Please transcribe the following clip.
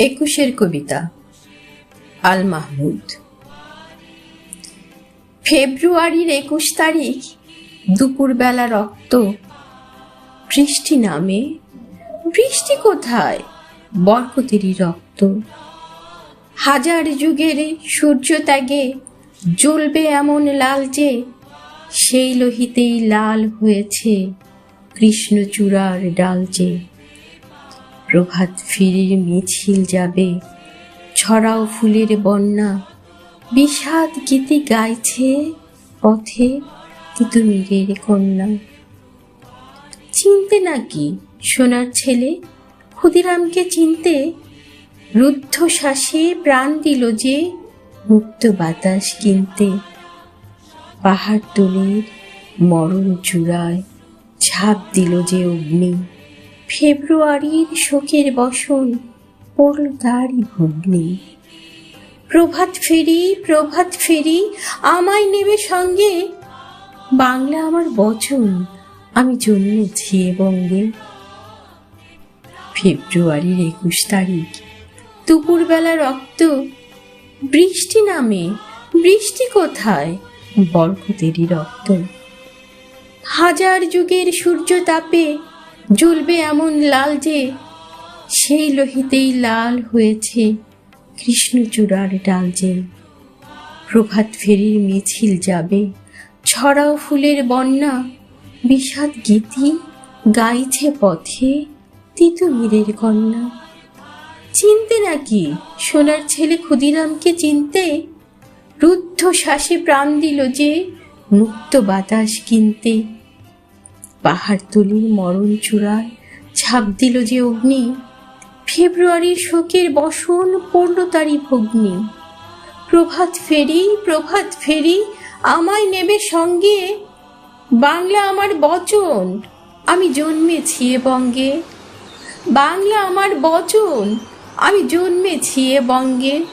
একুশের কবিতা, আল মাহমুদ। ফেব্রুয়ারির একুশ তারিখ, দুপুরবেলা রক্ত, বৃষ্টি নামে। বৃষ্টি কোথায়? বরকতেরই রক্ত। হাজার যুগের সূর্য ত্যাগে জ্বলবে এমন লাল যে, সেই লোহিতেই লাল হয়েছে কৃষ্ণচূড়ার ডাল যে। প্রভাত ফিরির মিছিল যাবে, ছড়াও ফুলের বন্যা, বিষাদ গীতি গাইছে পথে তিতুমিরের কন্যা। চিনতে নাকি সোনার ছেলে? ক্ষুদিরামকে চিনতে রুদ্ধ শ্বাসে প্রাণ দিল যে মুক্ত বাতাস কিনতে। পাহাড় তুলির মরণ চূড়ায় ঝাঁপ দিল যে অগ্নি। ফেব্রুয়ারির শোকের বসন পড়ল তারই ভগ্নি। প্রভাত ফেরি প্রভাত ফেরি, আমায় নেবে সঙ্গে। বাংলা আমার বচন, আমি জন্মেছি বঙ্গে। ফেব্রুয়ারির একুশ তারিখ, দুপুরবেলা রক্ত। বৃষ্টি নামে, বৃষ্টি কোথায়? বরকতেরই রক্ত। হাজার যুগের সূর্য তাপে জ্বলবে এমন লাল যে সেই লোহিতেই লাল হয়েছে কৃষ্ণচূড়ার ডাল যে। প্রভাত ফেরির মিছিল যাবে, ছড়াও ফুলের বন্যা, বিষাদ গীতি গাইছে পথে তিতুমিরের কন্যা। চিনতে নাকি সোনার ছেলে ক্ষুদিরামকে চিনতে? রুদ্ধ শ্বাসে প্রাণ দিল যে মুক্ত বাতাস কিনতে। পাহাড় তুলির মরণ চূড়ায় ছাপ দিল যে অগ্নি। ফেব্রুয়ারির শোকের বসন পড়ল তারই ভগ্নি। প্রভাত ফেরি প্রভাত ফেরি, আমায় নেবে সঙ্গে। বাংলা আমার বচন, আমি জন্মেছি এ বঙ্গে। বাংলা আমার বচন, আমি জন্মেছি এ বঙ্গে।